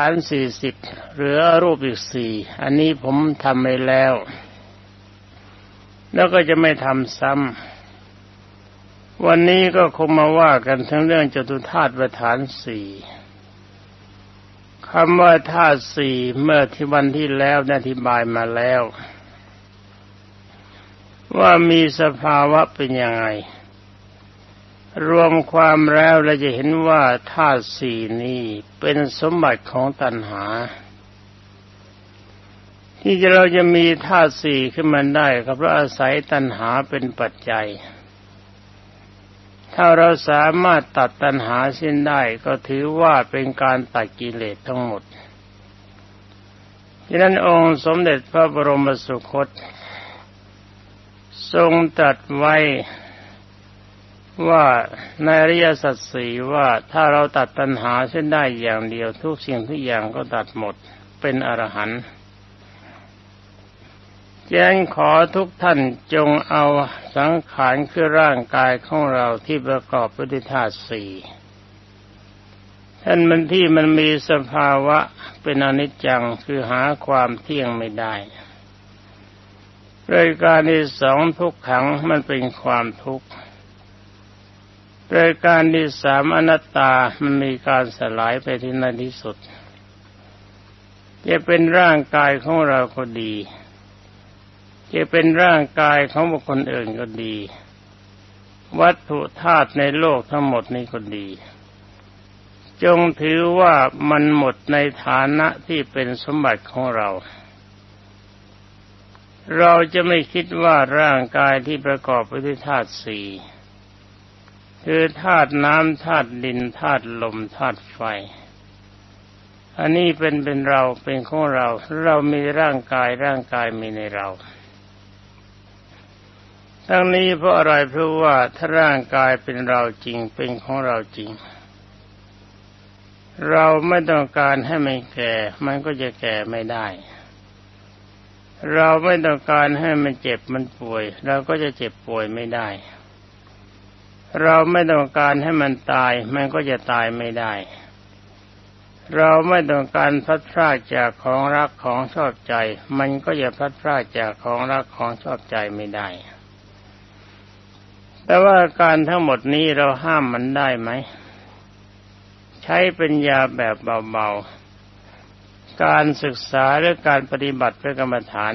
ฐานสี่สิบเหลือรูปอีกสี่อันนี้ผมทำไปแล้ว แล้วก็จะไม่ทำซ้ำวันนี้ก็คงมาว่ากันทั้งเรื่องจตุธาตุประฐานสี่คำว่าธาตุสี่เมื่อที่วันที่แล้วได้อธิบายมาแล้ว ว่ามีสภาวะเป็นยังไง รวมความแล้วเราจะเห็นว่าธาตุสี่นี้เป็นสมบัติของตัณหา ที่เราจะมีธาตุสี่ขึ้นมาได้ก็เพราะอาศัยตัณหาเป็นปัจจัย ถ้าเราสามารถตัดตัณหาสิ้นได้ก็ถือว่าเป็นการตัดกิเลสทั้งหมดดังนั้นองค์สมเด็จพระบรมสุคต ทรงตรัสไว้ ว่าในอริยสัจสี่ว่าถ้าเราตัดตัณหาเส้นได้อย่างเดียว ทุกสิ่งทุกอย่างก็ตัดหมดเป็นอรหันต์แจ้งขอทุกท่านจงเอาสังขารคือร่างกายของเราที่ประกอบด้วยธาตุสี่ท่านมันที่มันมีสภาวะเป็นอนิจจังคือหาความเที่ยงไม่ได้รายการที่สองทุกขังมันเป็นความทุกข์ รายการที่สามอนัตตา มันมีการสลายไปที่ในที่สุด จะเป็นร่างกายของเราก็ดี จะเป็นร่างกายของบุคคลอื่นก็ดี วัตถุธาตุในโลกทั้งหมดนี้ก็ดี จงถือว่ามันหมดในฐานะที่เป็นสมบัติของเรา เราจะไม่คิดว่าร่างกายที่ประกอบไปด้วยธาตุสี่ คือธาตุน้ำธาตุดินธาตุลมธาตุไฟ อันนี้เป็นเป็นเราเป็นของเรา เรามีร่างกายร่างกายมีในเรา ทั้งนี้เพราะอะไรเพราะว่าถ้าร่างกายเป็นเราจริงเป็นของเราจริง เราไม่ต้องการให้มันแก่ มันก็จะแก่ไม่ได้ เราไม่ต้องการให้มันเจ็บมันป่วย เราก็จะเจ็บป่วยไม่ได้ เราไม่ต้องการให้มันตาย มันก็จะตายไม่ได้ เราไม่ต้องการพัดพลาดจากของรักของชอบใจ มันก็จะพัดพลาดจากของรักของชอบใจไม่ได้ แต่ว่าการทั้งหมดนี้เราห้ามมันได้ไหม ใช้เป็นยาแบบเบาๆ การศึกษาหรือการปฏิบัติเพื่อกรรมฐาน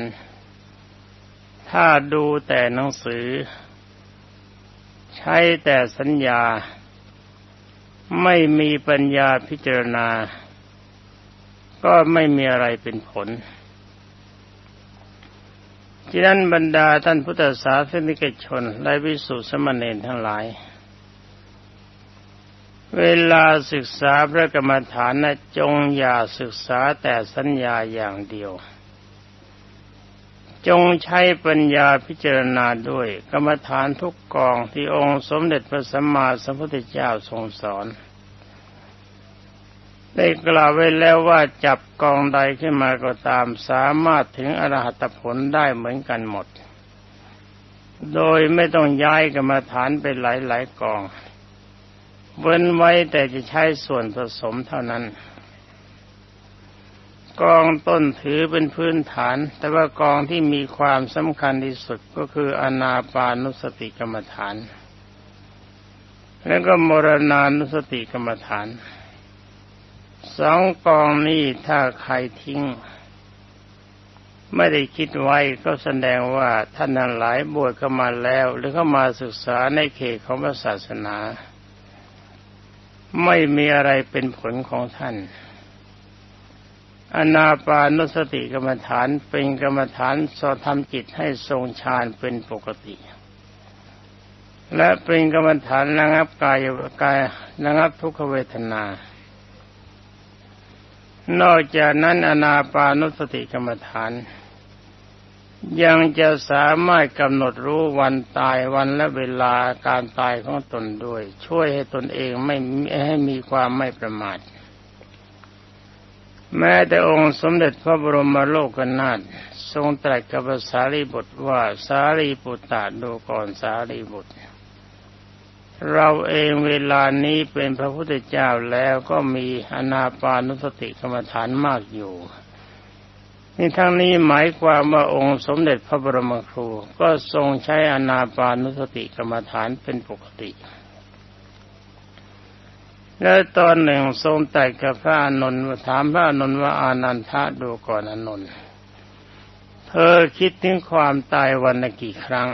ถ้าดูแต่หนังสือ ใช้แต่สัญญา ไม่มีปัญญาพิจารณา ก็ไม่มีอะไรเป็นผลฉะนั้นบรรดาท่านพุทธศาสนิกชน และวิสุทธิสมณเณรทั้งหลาย เวลาศึกษาพระกรรมฐานนะจงอย่าศึกษาแต่สัญญาอย่างเดียว จงใช้ปัญญาพิจารณาด้วย กรรมฐานทุกกองที่องค์สมเด็จพระสัมมาสัมพุทธเจ้าทรงสอน ได้กล่าวไว้แล้วว่าจับกองใดขึ้นมาก็ตามสามารถถึงอรหัตผลได้เหมือนกันหมด โดยไม่ต้องย้ายกรรมฐานไปหลายๆกอง เว้นไว้แต่จะใช้ส่วนผสมเท่านั้น กองต้นถือเป็นพื้นฐาน แต่ว่ากองที่มีความสำคัญที่สุดก็คืออนาปานุสติกรรมฐาน แล้วก็มรณานุสติกรรมฐานสองกองนี้ถ้าใครทิ้ง ไม่ได้คิดไว้ก็แสดงว่าท่านนั้นหลายบวชเข้ามาแล้ว หรือเข้ามาศึกษาในเขตของพระศาสนา ไม่มีอะไรเป็นผลของท่าน อนาปานุสติกรรมฐานเป็นกรรมฐานสอทำจิตให้ทรงฌานเป็นปกติ และเป็นกรรมฐานระงับกายกายระงับทุกขเวทนา นอกจากนั้นอนาปานุสติกรรมฐาน ยังจะสามารถกำหนดรู้วันตายวันและเวลาการตายของตนด้วย ช่วยให้ตนเองไม่ให้มีความไม่ประมาท แม้แต่องค์สมเด็จพระบรมโลกนาถทรงตรัสกับสารีบุตรว่าสารีบุตรตาดูก่อนสารีบุตร เราเองเวลานี้เป็นพระพุทธเจ้าแล้วก็มีอนาปานุสติกรรมฐานมากอยู่นี่ทั้งนี้หมายความว่าองค์สมเด็จพระบรมครู ก็ทรงใช้อนาปานุสติกรรมฐานเป็นปกติ แล้วตอนหนึ่งทรงแต่กับพระอานนท์ถามพระอานนท์ว่าอานันทะดูก่อนอานนท์เธอคิดถึงความตายวันละกี่ครั้ง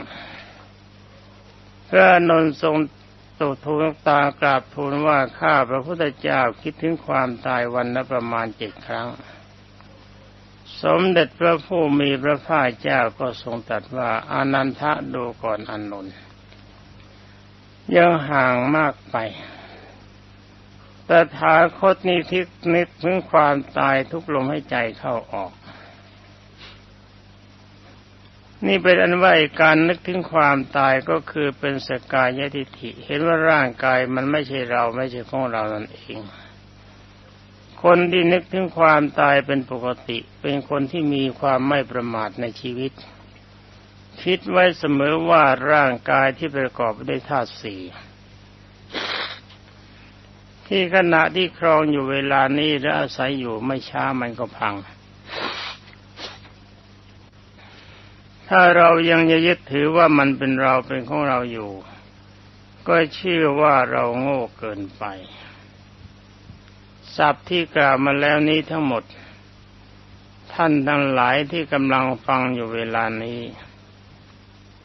พระอนนท์ทรงตุทูลตากราบทูลว่าข้าพระพุทธเจ้าคิดถึงความตายวันละประมาณเจ็ดครั้ง สมเด็จพระผู้มีพระภาคเจ้าก็ทรงตรัสว่าอานันทะดูก่อนอนนท์ยังห่างมากไป ตถาคตนี้ทิกนิดถึงความตายทุกลมให้ใจเข้าออก นี่เป็นอันว่าการนึกถึงความตายก็คือเป็นสกายทิฐิ เห็นว่าร่างกายมันไม่ใช่เราไม่ใช่ของเรานั่นเอง คนที่นึกถึงความตายเป็นปกติ เป็นคนที่มีความไม่ประมาทในชีวิต คิดไว้เสมอว่าร่างกายที่ประกอบด้วยธาตุสี่ ที่ขณะที่ครองอยู่เวลานี้และอาศัยอยู่ไม่ช้ามันก็พัง ถ้าเรายังยึดถือว่ามันเป็นเราเป็นของเราอยู่ ก็เชื่อว่าเราโง่เกินไปศัพท์ที่กล่าวมาแล้วนี้ทั้งหมด ท่านทั้งหลายที่กำลังฟังอยู่เวลานี้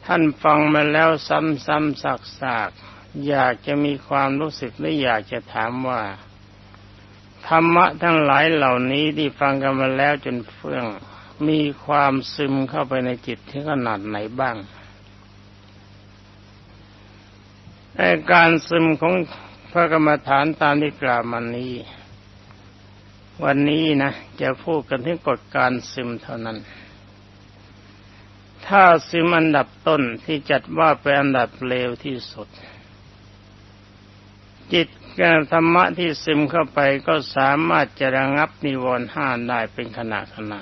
ท่านฟังมาแล้วซ้ำๆซักๆ อยากจะมีความรู้สึกและอยากจะถามว่า ธรรมะทั้งหลายเหล่านี้ที่ฟังกันมาแล้วจนเฟื่อง มีความซึมเข้าไปในจิตถึงขนาดไหนบ้างการซึมของพระกรรมฐานตามที่กล่าวมานี้ วันนี้นะจะพูดกันถึงกฎการซึมเท่านั้น ถ้าซึมอันดับต้นที่จัดว่าเป็นอันดับเลวที่สุด จิตธรรมะที่ซึมเข้าไปก็สามารถจะระงับนิวรณ์ห้าได้เป็นขณะขณะ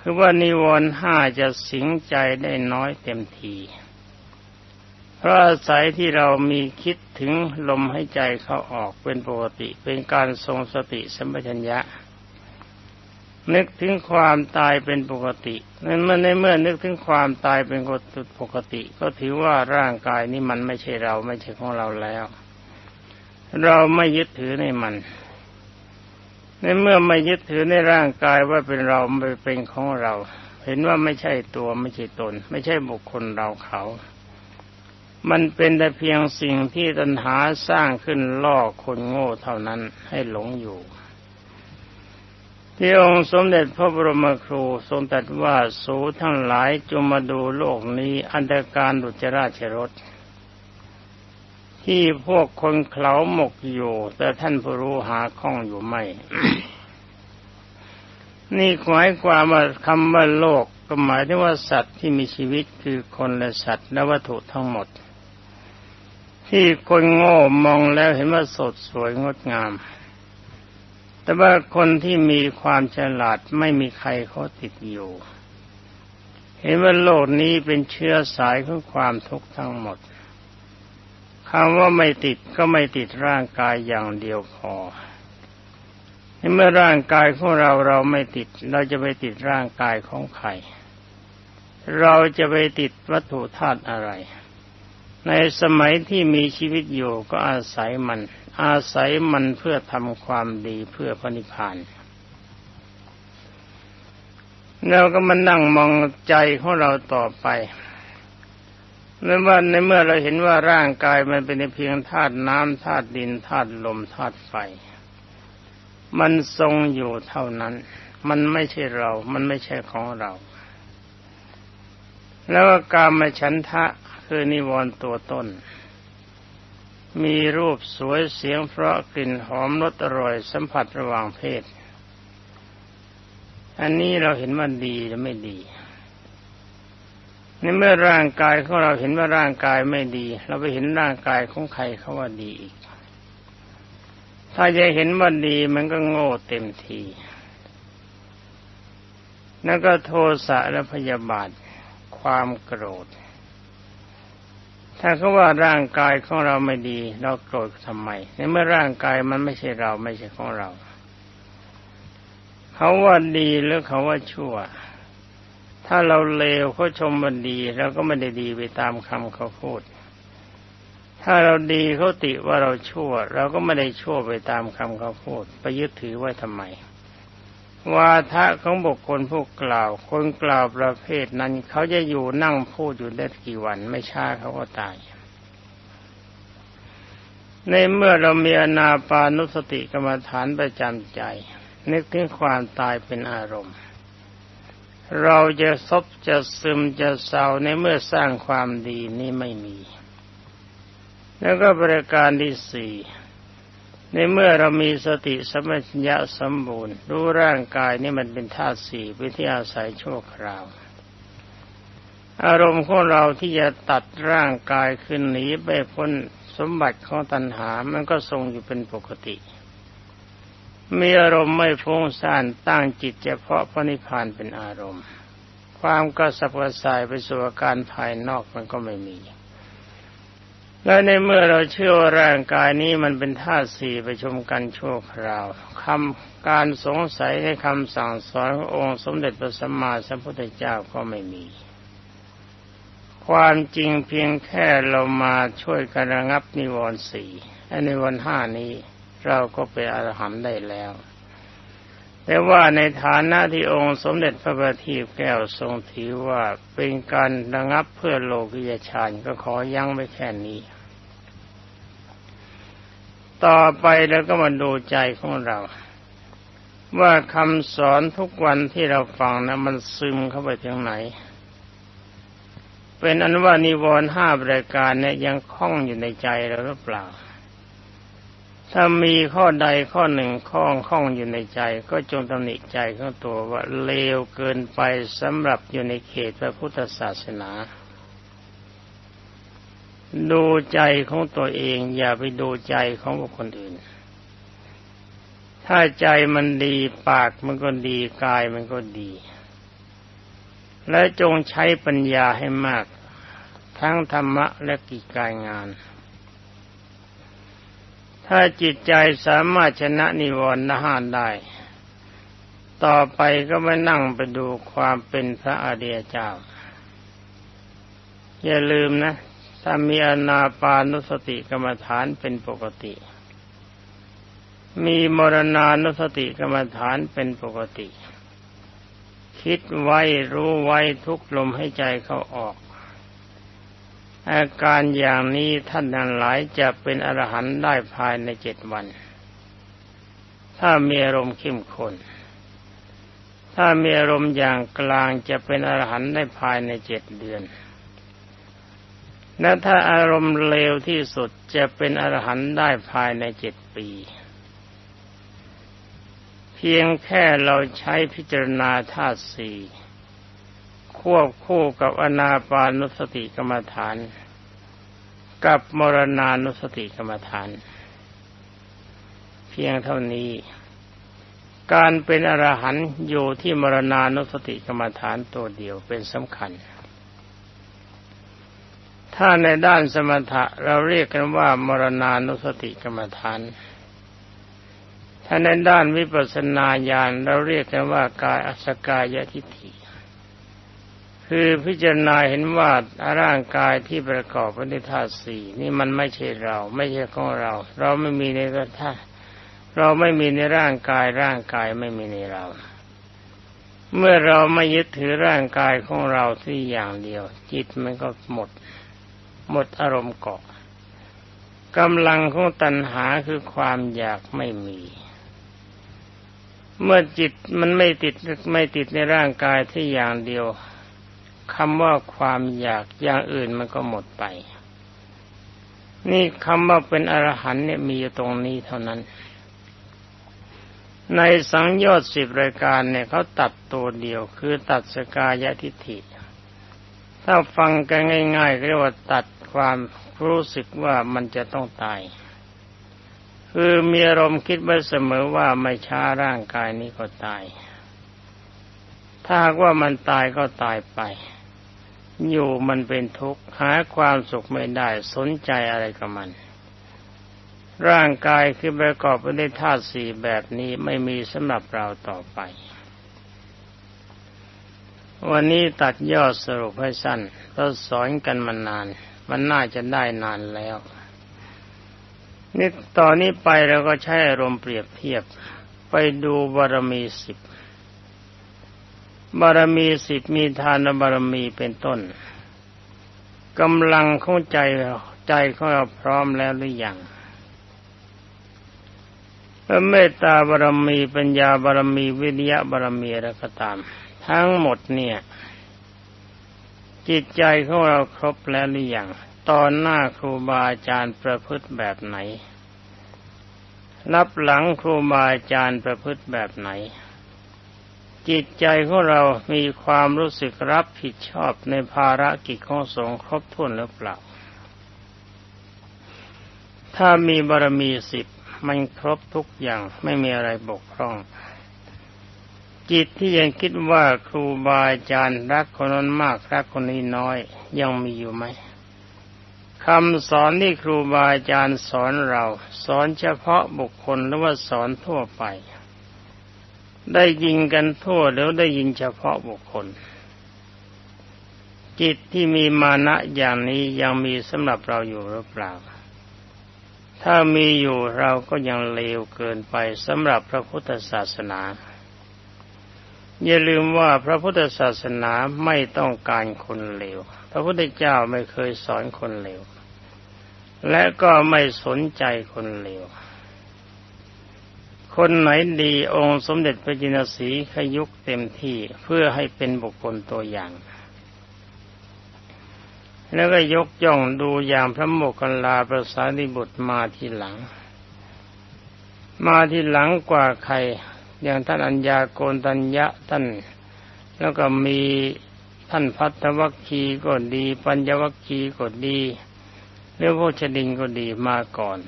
คือว่านิวรณ์ห้าจะสิงใจได้น้อยเต็มทีเพราะอาศัยที่เรามีคิดถึงลมให้ใจเข้าออกเป็นปกติเป็นการทรงสติสัมปชัญญะ นึกถึงความตายเป็นปกตินั้นเมื่อในเมื่อนึกถึงความตายเป็นปกติ ก็ถือว่าร่างกายนี้มันไม่ใช่เราไม่ใช่ของเราแล้ว เราไม่ยึดถือในมัน ในเมื่อไม่ยึดถือในร่างกายว่าเป็นเราไม่เป็นของเรา เห็นว่าไม่ใช่ตัวไม่ใช่ตน ไม่ใช่บุคคลเราเขา มันเป็นแต่เพียงสิ่งที่ตัณหาสร้างขึ้นล่อคนโง่เท่านั้นให้หลงอยู่ ที่องค์สมเด็จพระบรมครูทรงตรัสว่าสูทั้งหลายจงมาดูโลกนี้อันตรการดุจราชรถที่พวกคนเขาหมกอยู่ แต่ท่านผู้รู้หาข้องอยู่ไม่ นี่หมายความว่าคำว่าโลกก็หมายถึงว่าสัตว์ที่มีชีวิตคือคนและสัตว์และวัตถุทั้งหมด ที่คนโง่มองแล้วเห็นว่าสดสวยงดงาม แต่ว่าคนที่มีความฉลาดไม่มีใครเขาติดอยู่ เห็นว่าโลกนี้เป็นเชื้อสายของความทุกข์ทั้งหมดคำว่าไม่ติดก็ไม่ติดร่างกายอย่างเดียวพอเมื่อร่างกายของเราเราไม่ติด เราจะไปติดร่างกายของใคร เราจะไปติดวัตถุธาตุอะไร ในสมัยที่มีชีวิตอยู่ก็อาศัยมัน อาศัยมันเพื่อทำความดีเพื่อพระนิพพานเราก็มานั่งมองใจของเราต่อไปเมื่อว่าในเมื่อเราเห็นว่าร่างกายมันเป็นเพียงธาตุน้ำธาตุดินธาตุลมธาตุไฟ มันทรงอยู่เท่านั้น มันไม่ใช่เรา มันไม่ใช่ของเรา แล้วการมาฉันทะคือนิวรณ์ตัวต้น มีรูปสวยเสียงเพราะกลิ่นหอมรสอร่อยสัมผัสระหว่างเพศ อันนี้เราเห็นว่าดีหรือไม่ดีในเมื่อร่างกายของเราเห็นว่าร่างกายไม่ดี เราไปเห็นร่างกายของใครเขาว่าดีอีก ถ้าจะเห็นว่าดีมันก็โง่เต็มทีนั่นก็โทสะและพยาบาทความโกรธ ถ้าเขาว่าร่างกายของเราไม่ดี เราโกรธทำไมในเมื่อร่างกายมันไม่ใช่เราไม่ใช่ของเรา เขาว่าดีหรือเขาว่าชั่ว ถ้าเราเลวเขาชมมันดีเราก็ไม่ได้ดีไปตามคำเขาพูด ถ้าเราดีเขาติว่าเราชั่ว เราก็ไม่ได้ชั่วไปตามคำเขาพูดไปยึดถือไว้ทำไม วาทะของบุคคลผู้กล่าว คนกล่าวประเภทนั้น เขาจะอยู่นั่งพูดอยู่ได้กี่วันไม่ช้าเขาก็ตาย ในเมื่อเรามีอนาปานุสติกรรมฐานประจำใจ นึกถึงความตายเป็นอารมณ์ เราจะซบจะซึมจะเศร้าในเมื่อสร้างความดีนี้ไม่มี แล้วก็บริการที่สี่ ในเมื่อเรามีสติสมัญญะสมบูรณ์ รู้ร่างกายนี่มันเป็นธาตุสี่เป็นที่อาศัยชั่วคราว อารมณ์ของเราที่จะตัดร่างกายขึ้นหนีไปพ้นสมบัติของตัณหา มันก็ทรงอยู่เป็นปกติ มีอารมณ์ไม่ฟุ้งซ่านตั้งจิตเฉพาะพระนิพพานเป็นอารมณ์ ความกระสับกระส่ายไปสู่อาการภายนอกมันก็ไม่มี และในเมื่อเราเชื่อว่าร่างกายนี้มันเป็นธาตุสี่ประชุมกันชั่วคราวคำการสงสัยในคำสั่งสอนขององค์สมเด็จพระสัมมาสัมพุทธเจ้าก็ไม่มี ความจริงเพียงแค่เรามาช่วยกันระงับนิวรณ์สี่ในวันห้านี้เราก็เป็นอรหันต์ได้แล้วแต่ว่าในฐานะที่องค์สมเด็จพระบัณฑิตแก้วทรงถือว่าเป็นการระงับเพื่อโลกิยชานก็ขอยั้งไว้แค่นี้ ต่อไปแล้วก็มาดูใจของเรา ว่าคำสอนทุกวันที่เราฟังนะมันซึมเข้าไปถึงไหน เป็นอันว่านิวรณ์ห้าบริการเนี่ยยังคล้องอยู่ในใจเราหรือเปล่า ถ้ามีข้อใดข้อหนึ่งข้องข้องอยู่ในใจ ก็จงตำหนิใจของตัวว่าเลวเกินไปสำหรับอยู่ในเขตพระพุทธศาสนา ดูใจของตัวเอง อย่าไปดูใจของบุคคลอื่น ถ้าใจมันดีปากมันก็ดีกายมันก็ดี และจงใช้ปัญญาให้มาก ทั้งธรรมะและกิจการงาน ถ้าจิตใจสามารถชนะนิวรณ์ห้าได้ ต่อไปก็ไม่นั่งไปดูความเป็นพระอริยเจ้าอย่าลืมนะ ถ้ามีอนาปานุสติกรรมฐานเป็นปกติ มีมรณานุสติกรรมฐานเป็นปกติ คิดไว้รู้ไว้ทุกลมให้ใจเข้าออก อาการอย่างนี้ท่านทั้งหลายจะเป็นอรหันต์ได้ภายในเจ็ดวัน ถ้ามีอารมณ์เข้มข้นถ้ามีอารมณ์อย่างกลางจะเป็นอรหันต์ได้ภายในเจ็ดเดือน และถ้าอารมณ์เลวที่สุดจะเป็นอรหันต์ได้ภายในเจ็ดปี เพียงแค่เราใช้พิจารณาธาตุสี่ควบคู่กับอนาปานุสติกรรมฐาน กับมรณานุสติกรรมฐาน เพียงเท่านี้ การเป็นอรหันต์อยู่ที่มรณานุสติกรรมฐานตัวเดียวเป็นสำคัญ ถ้าในด้านสมถะเราเรียกกันว่ามรณานุสติกรรมฐาน ถ้าในด้านวิปัสสนาญาณเราเรียกกันว่ากายอสกายทิฏฐิ คือพิจารณาเห็นว่าร่างกายที่ประกอบไปด้วยธาตุสี่นี่มันไม่ใช่เรา ไม่ใช่ของเรา เราไม่มีในธาตุเราไม่มีในร่างกายร่างกายไม่มีในเรา เมื่อเราไม่ยึดถือร่างกายของเราที่อย่างเดียว จิตมันก็หมด หมดอารมณ์เกาะกำลังของตัณหาคือความอยากไม่มี เมื่อจิตมันไม่ติดไม่ติดในร่างกายที่อย่างเดียวคำว่าความอยากอย่างอื่นมันก็หมดไป นี่คำว่าเป็นอรหันต์เนี่ยมีอยู่ตรงนี้เท่านั้น ในสังโยชน์สิบรายการเนี่ยเขาตัดตัวเดียวคือตัดสกายทิฏฐิ ถ้าฟังกันง่ายๆเรียกว่าตัด ความรู้สึกว่ามันจะต้องตาย คือมีอารมณ์คิดไว้เสมอว่าไม่ช้าร่างกายนี้ก็ตาย ถ้าว่ามันตายก็ตายไป อยู่มันเป็นทุกข์หาความสุขไม่ได้สนใจอะไรกับมัน ร่างกายคือประกอบไปด้วยธาตุสี่แบบนี้ไม่มีสำหรับเราต่อไปวันนี้ตัดยอดสรุปให้สั้นเราสอนกันมานาน มันน่าจะได้นานแล้วนี่ตอนนี้ไปเราก็ใช้อารมณ์เปรียบเทียบ ไปดูบารมีสิบบารมีสิบมีทานบารมีเป็นต้นกำลังของใจใจของเราพร้อมแล้วหรือยังเมตตาบารมีปัญญาบารมีวิริยะบารมีอะไรก็ตาม ทั้งหมดเนี่ย จิตใจของเราครบแล้วหรือยังตอนหน้าครูบาอาจารย์ประพฤติแบบไหน รับหลังครูบาอาจารย์ประพฤติแบบไหน จิตใจของเรามีความรู้สึกรับผิดชอบในภารกิจของสงฆ์ครบถ้วนหรือเปล่า ถ้ามีบารมีสิบมันครบทุกอย่างไม่มีอะไรบกพร่อง จิตที่ยังคิดว่าครูบาอาจารย์รักคนนั้นมากรักคนนี้น้อย ยังมีอยู่ไหมคำสอนที่ครูบาอาจารย์สอนเรา สอนเฉพาะบุคคลหรือว่าสอนทั่วไป ได้ยินกันทั่วแล้วได้ยินเฉพาะบุคคล จิตที่มีมานะอย่างนี้ยังมีสำหรับเราอยู่หรือเปล่า ถ้ามีอยู่เราก็ยังเลวเกินไปสำหรับพระพุทธศาสนา อย่าลืมว่าพระพุทธศาสนาไม่ต้องการคนเลว พระพุทธเจ้าไม่เคยสอนคนเลว และก็ไม่สนใจคนเลว คนไหนดีองค์สมเด็จพระจินสีขยุกเต็มที่เพื่อให้เป็นบุคคลตัวอย่าง แล้วก็ยกย่องดูอย่างพระโมคคัลลาประสาริบุตรมาทีหลัง มาทีหลังกว่าใคร อย่างท่านอัญญาโกนตัญญะท่าน แล้วก็มีท่านพัทธวัคคีก็ดี ปัญญวัคคีก็ดีเรื่องโพชดินก็ดีมาก่อน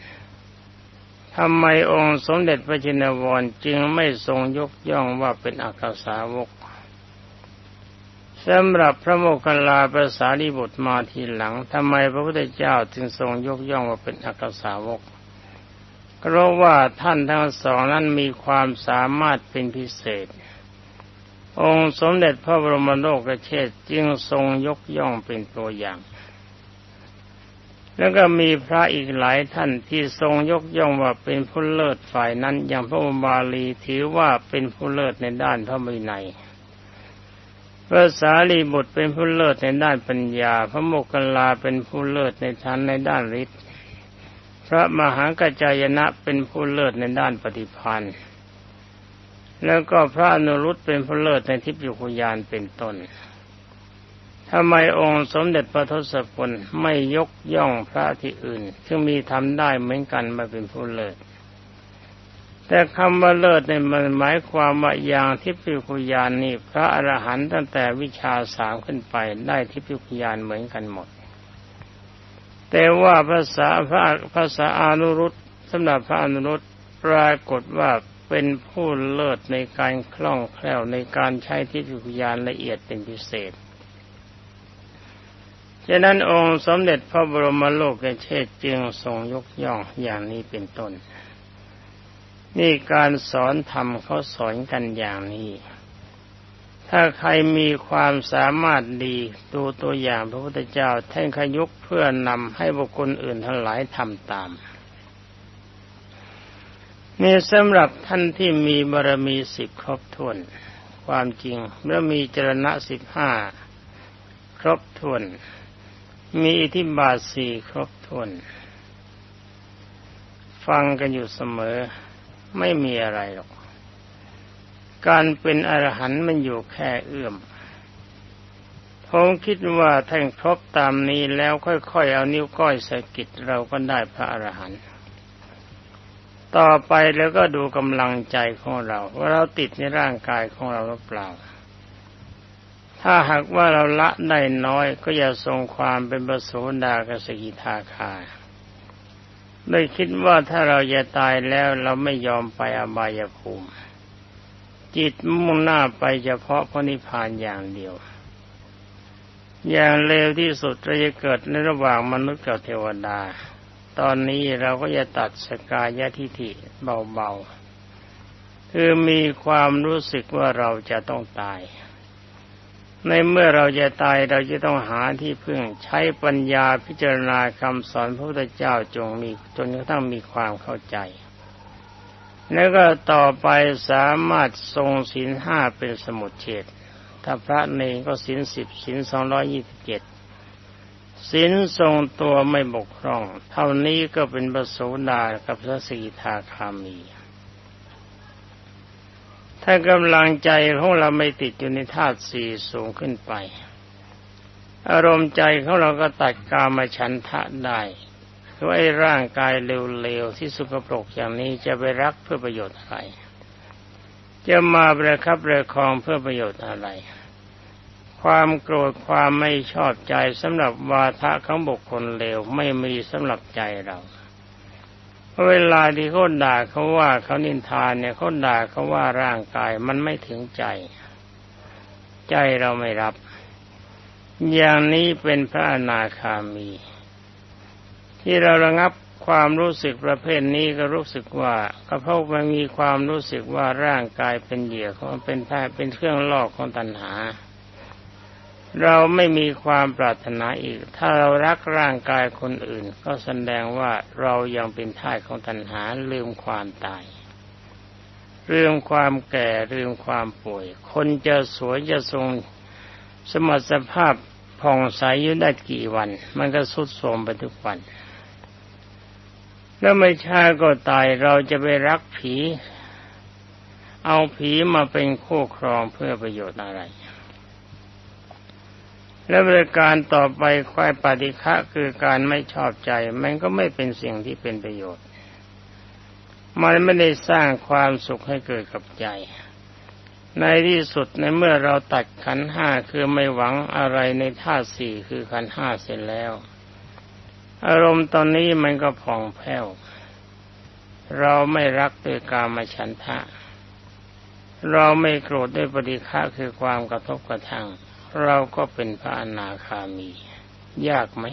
ทำไมองค์สมเด็จพระจินวรจึงไม่ทรงยกย่องว่าเป็นอักษาวกสำหรับพระโมคคัลลาภาษาลิบุตรมาทีหลังทำไมพระพุทธเจ้าจึงทรงยกย่องว่าเป็นอักษาวก เพราะว่าท่านทั้งสองนั้นมีความสามารถเป็นพิเศษ องค์สมเด็จพระบรมโลกเชษจึงทรงยกย่องเป็นตัวอย่าง แล้วก็มีพระอีกหลายท่านที่ทรงยกย่องว่าเป็นผู้เลิศฝ่ายนั้น อย่างพระบาลีถือว่าเป็นผู้เลิศในด้านพระวินัยพระสารีบุตรเป็นผู้เลิศในด้านปัญญา พระโมคคัลลาเป็นผู้เลิศในชั้นในด้านฤทธิ์ พระมหากัจจายนะเป็นผู้เลิศในด้านปฏิพันธ์แล้วก็พระอนุรุตเป็นผู้เลิศในทิพยุคยานเป็นต้นทำไมองค์สมเด็จพระทศพลไม่ยกย่องพระที่อื่น ซึ่งมีทำได้เหมือนกันมาเป็นผู้เลิศ แต่คำว่าเลิศเนี่ยมันหมายความว่าอย่างทิพยุคยานนี่พระอรหันต์ตั้งแต่วิชาสามขึ้นไปได้ทิพยุคยานเหมือนกันหมด แต่ว่าภาษาพระภาษาอนุรุตสำหรับพระอนุรุตปรากฏว่าเป็นผู้เลิศในการคล่องแคล่วในการใช้ทิพยุคยานละเอียดเป็นพิเศษฉะนั้นองค์สมเด็จพระบรมโลกเชษจึงทรงยกย่องอย่างนี้เป็นต้น นี่การสอนธรรมเขาสอนกันอย่างนี้ ถ้าใครมีความสามารถดีดูตัวอย่างพระพุทธเจ้าท่านขยุกเพื่อนำให้บุคคลอื่นทั้งหลายทำตามนี่สำหรับท่านที่มีบารมีสิบครบถ้วน ความจริงเมื่อมีจรณะสิบห้าครบถ้วน มีอิทธิบาทสี่ครบถ้วน ฟังกันอยู่เสมอไม่มีอะไรหรอก การเป็นอรหันต์มันอยู่แค่เอื้อมผมคิดว่าท่านครบตามนี้แล้วค่อยๆเอานิ้วก้อยสกิดเราก็ได้พระอรหันต์ต่อไปแล้วก็ดูกำลังใจของเรา ว่าเราติดในร่างกายของเราหรือเปล่า ถ้าหากว่าเราละได้น้อยก็อย่าทรงความเป็นประโสดากสกิทาคาไม่คิดว่าถ้าเราจะตายแล้วเราไม่ยอมไปอบายภูมิ จิตมุ่งหน้าไปเฉพาะพระนิพพานอย่างเดียว อย่างเร็วที่สุดเราจะเกิดในระหว่างมนุษย์กับเทวดา ตอนนี้เราก็จะตัดสกายทิฐิเบาๆ คือมีความรู้สึกว่าเราจะต้องตาย ในเมื่อเราจะตายเราจะต้องหาที่พึ่งใช้ปัญญาพิจารณาคำสอนพระพุทธเจ้าจงมีจนกระทั่งมีความเข้าใจ แล้วก็ต่อไปสามารถทรงศีลห้าเป็นสมุดเฉดถ้าพระเนรก็ศีลสิบศีลสองร้อยี่สิบเจ็ดศีลทรงตัวไม่บกพร่อง เท่านี้ก็เป็นประโสดากับพระสีทาคามี ถ้ากำลังใจของเราไม่ติดอยู่ในธาตุสี่สูงขึ้นไป อารมณ์ใจของเราก็ตัดกามาฉันทะได้ คือไอ้ร่างกายเร็วๆที่สุกปรกอย่างนี้จะไปรักเพื่อประโยชน์อะไร จะมาประคับประคองเพื่อประโยชน์อะไร ความโกรธความไม่ชอบใจสำหรับวาทะของบุคคลเลวไม่มีสำหรับใจเราเวลาที่เขาด่าเขาว่าเขานินทานเนี่ยเขาด่าเขาว่าร่างกายมันไม่ถึงใจ ใจเราไม่รับ อย่างนี้เป็นพระอนาคามี ที่เราระงับความรู้สึกประเภทนี้ก็รู้สึกว่าก็เพราะมันมีความรู้สึกว่าร่างกายเป็นเหยื่อของเป็นแพ้เป็นเครื่องลอกของตัณหา เราไม่มีความปรารถนาอีก ถ้าเรารักร่างกายคนอื่น ก็แสดงว่าเรายังเป็นท่ายของตัณหาลืมความตายลืมความแก่ลืมความป่วย คนจะสวยจะทรงสมรรถภาพผ่องใสอยู่ได้กี่วัน มันก็สุดโทรมไปทุกวัน แล้วไม่ช้าก็ตายเราจะไปรักผี เอาผีมาเป็นคู่ครองเพื่อประโยชน์อะไร และบริการต่อไปควายปฏิฆะคือการไม่ชอบใจ มันก็ไม่เป็นสิ่งที่เป็นประโยชน์ มันไม่ได้สร้างความสุขให้เกิดกับใจ ในที่สุดในเมื่อเราตัดขันห้าคือไม่หวังอะไรในท่าสี่คือขันห้าเสร็จแล้ว อารมณ์ตอนนี้มันก็ผ่องแผ้ว เราไม่รักด้วยกามฉันทะ เราไม่โกรธด้วยปฏิฆะคือความกระทบกระทั่ง เราก็เป็นพระอนาคามี ยากไหม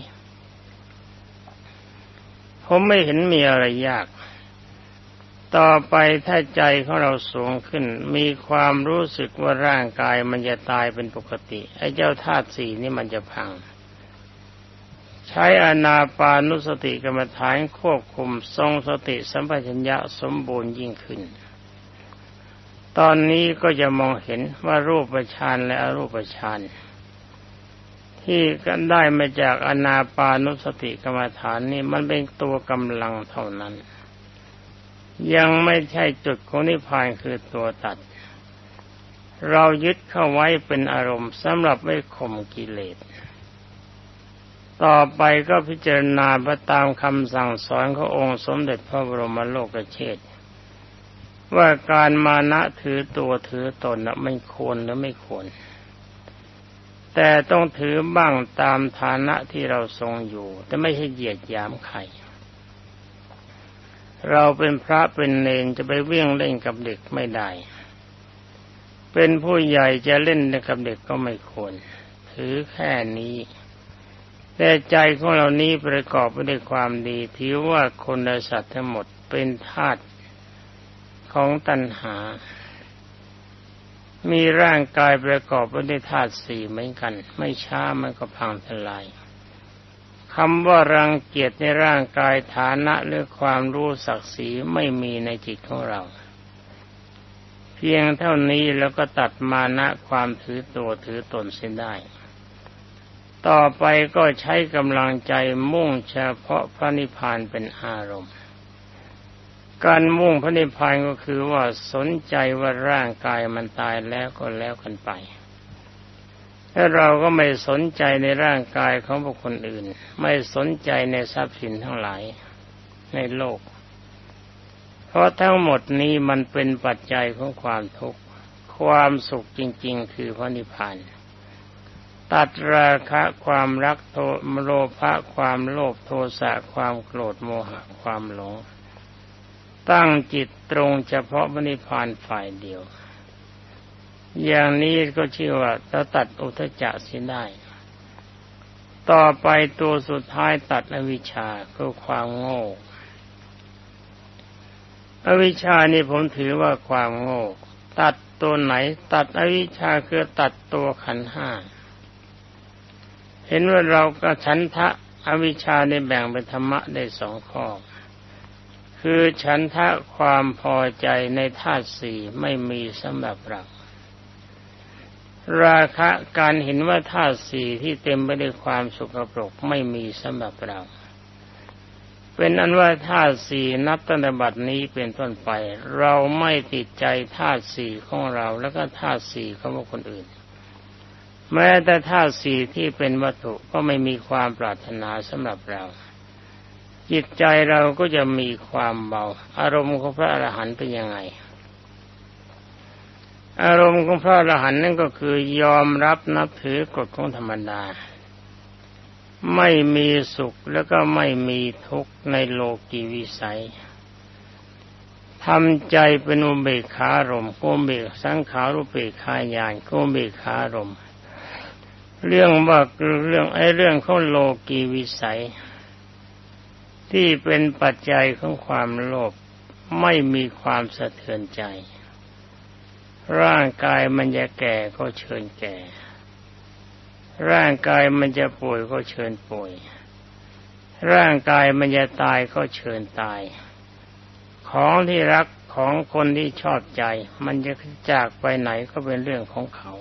ผมไม่เห็นมีอะไรยาก ต่อไปถ้าใจของเราสูงขึ้น มีความรู้สึกว่าร่างกายมันจะตายเป็นปกติ ไอ้เจ้าธาตุสี่นี่มันจะพัง ใช้อนาปานุสติกรรมฐานควบคุมทรงสติสัมปชัญญะสมบูรณ์ยิ่งขึ้น ตอนนี้ก็จะมองเห็นว่ารูปฌานและอรูปฌานที่กันได้มาจากอนาปานุสติกรรมฐานนี่มันเป็นตัวกำลังเท่านั้น ยังไม่ใช่จุดของนิพพานคือตัวตัด เรายึดเข้าไว้เป็นอารมณ์สำหรับไว้ข่มกิเลส ต่อไปก็พิจารณาไปตามคำสั่งสอนขององค์สมเด็จพระบรมโลกเชษว่าการมานะถือตัวถือตนนะไม่ควรหรือไม่ควร แต่ต้องถือบ้างตามฐานะที่เราทรงอยู่ แต่ไม่ใช่เหยียดหยามใคร เราเป็นพระเป็นเนนจะไปเวี่ยงเล่นกับเด็กไม่ได้ เป็นผู้ใหญ่จะเล่นกับเด็กก็ไม่ควร ถือแค่นี้ แต่ใจของเรานี้ประกอบไปด้วยความดีถือว่าคนและสัตว์ทั้งหมดเป็นธาตุของตัณหา มีร่างกายประกอบไปด้วยธาตุสี่เหมือนกัน ไม่ช้ามันก็พังทลายคำว่ารังเกียจในร่างกายฐานะหรือความรู้ศักดิ์ศรีไม่มีในจิตของเรา เพียงเท่านี้แล้วก็ตัดมานะความถือตัวถือตนเสียได้ ต่อไปก็ใช้กำลังใจมุ่งเฉพาะพระนิพพานเป็นอารมณ์ การมุ่งพระนิพพานก็คือว่าสนใจว่าร่างกายมันตายแล้วก็แล้วกันไปถ้าเราก็ไม่สนใจในร่างกายของบุคคลอื่น ไม่สนใจในทรัพย์สินทั้งหลายในโลก เพราะทั้งหมดนี้มันเป็นปัจจัยของความทุกข์ความสุขจริง ๆ คือพระนิพพาน ตัดราคะความรักโทโลภะความโลภโทสะความโกรธโมหะความหลง ตั้งจิตตรงเฉพาะมนิพานฝ่ายเดียว อย่างนี้ก็ชื่อว่าเราตัดอุทจักสิได้ ต่อไปตัวสุดท้ายตัดอวิชชาคือความโง่อวิชชานี่ผมถือว่าความโง่ ตัดตัวไหน ตัดอวิชชาคือตัดตัวขันห้า เห็นว่าเรากระชันทะอวิชชาในแบ่งเป็นธรรมะได้สองข้อ คือฉันทะความพอใจในธาตุสี่ไม่มีสำหรับเราราคะการเห็นว่าธาตุสี่ที่เต็มไปด้วยความสุขปรกไม่มีสำหรับเรา เป็นอันว่าธาตุสี่นับตั้งแต่บัดนี้เป็นต้นไป เราไม่ติดใจธาตุสี่ของเราแล้วก็ธาตุสี่ของคนอื่น แม้แต่ธาตุสี่ที่เป็นวัตถุก็ไม่มีความปรารถนาสำหรับเรา จิตใจเราก็จะมีความเบา อารมณ์ของพระอรหันต์เป็นยังไง อารมณ์ของพระอรหันต์นั่นก็คือยอมรับนับถือกฎของธรรมดา ไม่มีสุขแล้วก็ไม่มีทุกข์ในโลกีวิสัยทำใจเป็นอุเบกขารมโกเบกสังขารุเบกขายานโกเบกขารม เรื่องว่าเรื่องไอ้เรื่องของโลกีวิสัย ที่เป็นปัจจัยของความโลภไม่มีความสะเทือนใจ ร่างกายมันจะแก่ก็เชิญแก่ ร่างกายมันจะป่วยก็เชิญป่วย ร่างกายมันจะตายก็เชิญตาย ของที่รักของคนที่ชอบใจ มันจะจากไปไหนก็เป็นเรื่องของเขา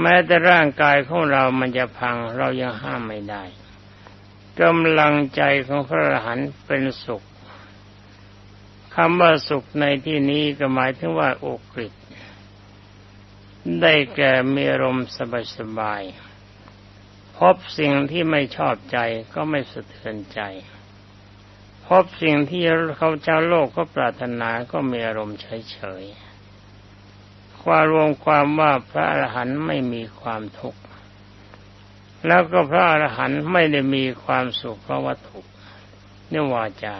แม้แต่ร่างกายของเรามันจะพังเรายังห้ามไม่ได้กำลังใจของพระอรหันต์เป็นสุขคำว่าสุขในที่นี้ก็หมายถึงว่าอกริดได้แก่มีอารมณ์สบายๆพบสิ่งที่ไม่ชอบใจก็ไม่สะเทือนใจ พบสิ่งที่เขาเจ้าโลกก็ปรารถนาก็มีอารมณ์เฉยๆ ความรวมความว่าพระอรหันต์ไม่มีความทุกข์แล้วก็พระอรหันต์ไม่ได้มีความสุขเพราะวัตถุนื้อวาจา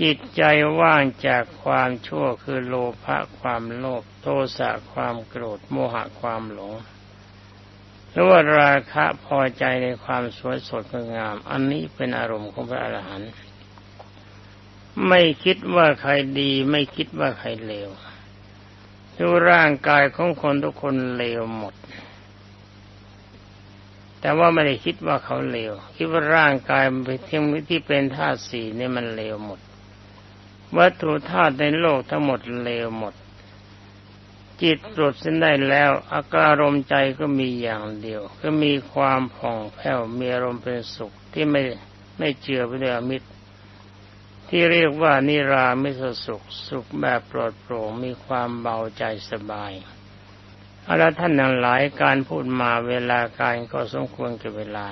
จิตใจว่างจากความชั่วคือโลภะความโลภโทสะความโกรธโมหะความหลงหรือว่าราคะพอใจในความสวยสดงาม อันนี้เป็นอารมณ์ของพระอรหันต์ไม่คิดว่าใครดี ไม่คิดว่าใครเลว ดูร่างกายของคนทุกคนเลวหมด แต่ว่าไม่ได้คิดว่าเขาเลว คิดว่าร่างกายที่ที่เป็นธาตุสี่นี่มันเลวหมด วัตถุธาตุในโลกทั้งหมดเลวหมด จิตปลดเส้นได้แล้ว อาการมใจก็มีอย่างเดียว ก็มีความผ่องแผ้วมีอารมณ์เป็นสุขที่ไม่ไม่เจือไปด้วยอมิตร ที่เรียกว่านิรามิสสุข สุขแบบปลอดโปร่งมีความเบาใจสบายอาละท่านทั้งหลายการพูดมาเวลาการก็สมควรกับเวลา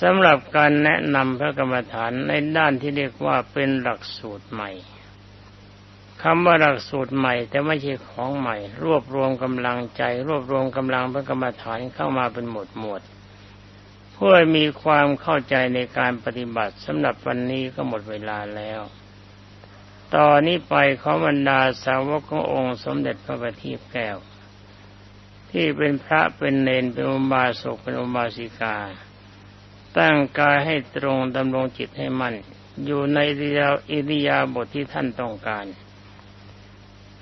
สำหรับการแนะนำพระกรรมฐานในด้านที่เรียกว่าเป็นหลักสูตรใหม่คำว่าหลักสูตรใหม่ แต่ไม่ใช่ของใหม่ รวบรวมกำลังใจ รวบรวมกำลังพระกรรมฐานเข้ามาเป็นหมวดหมวด เพื่อมีความเข้าใจในการปฏิบัติสำหรับวันนี้ก็หมดเวลาแล้ว ต่อนนี้ไปขอบรรดาสาวกขององค์สมเด็จพระบัณฑิตแก้ว ที่เป็นพระเป็นเนนเป็นอุบาสกเป็นอุบาสิกา ตั้งกายให้ตรงดำรงจิตให้มั่นอยู่ในอิริยาบถทที่ท่านต้องการ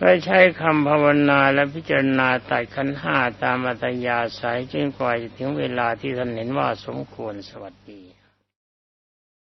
เราใช้คำภาวนาและพิจารณาตัดขันห้าตามอัตยาสายจนกว่าจะถึงเวลาที่ท่านเห็นว่าสมควรสวัสดี